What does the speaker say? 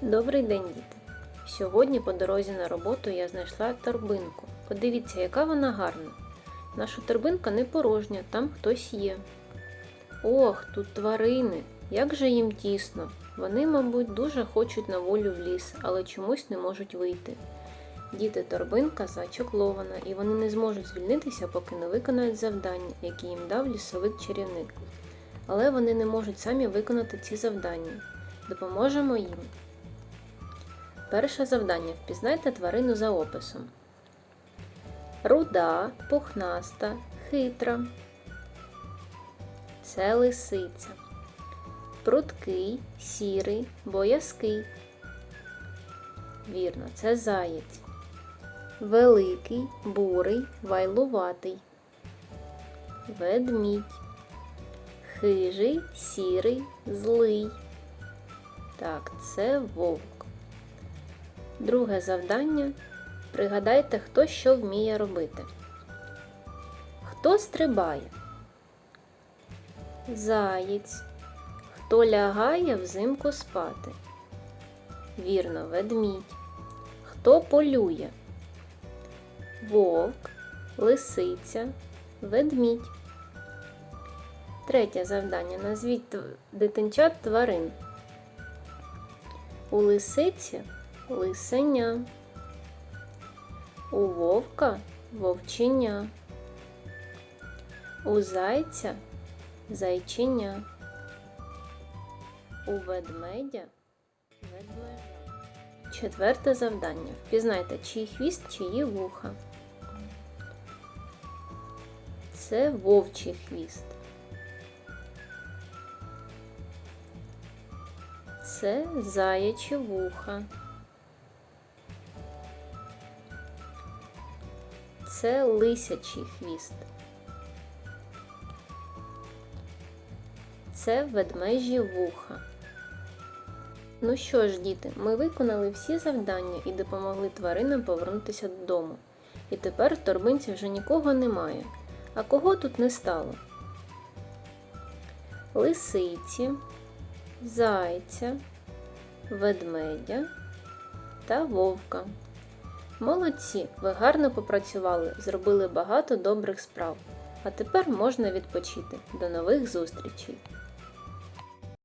Добрий день, діти! Сьогодні по дорозі на роботу я знайшла торбинку. Подивіться, яка вона гарна. Наша торбинка не порожня, там хтось є. Ох, тут тварини. Як же їм тісно. Вони, мабуть, дуже хочуть на волю в ліс, але чомусь не можуть вийти. Діти торбинка зачоклована, і вони не зможуть звільнитися, поки не виконають завдання, які їм дав лісовик-чарівник. Але вони не можуть самі виконати ці завдання. Допоможемо їм. Перше завдання. Впізнайте тварину за описом. Руда, пухнаста, хитра. Це лисиця. Пруткий, сірий, боязкий. Вірно, це заєць. Великий, бурий, вайлуватий. Ведмідь. Хижий, сірий, злий. Так, це вовк. Друге завдання. Пригадайте, хто що вміє робити. Хто стрибає? Заєць. Хто лягає взимку спати? Вірно, ведмідь. Хто полює? Вовк, лисиця, ведмідь. Третє завдання. Назвіть дитинчат тварин. У лисиці лисеня. У вовка вовченя. У зайця зайченя. У ведмедя ведмежа. Четверте завдання. Впізнайте, чий хвіст, чиї вуха. Це вовчий хвіст. Це заячі вуха. Це лисячий хвіст. Це ведмежі вуха. Ну що ж, діти, ми виконали всі завдання і допомогли тваринам повернутися додому. І тепер в торбинці вже нікого немає. А кого тут не стало? Лисиці, зайця, ведмедя та вовка. Молодці, ви гарно попрацювали, зробили багато добрих справ. А тепер можна відпочити. До нових зустрічей!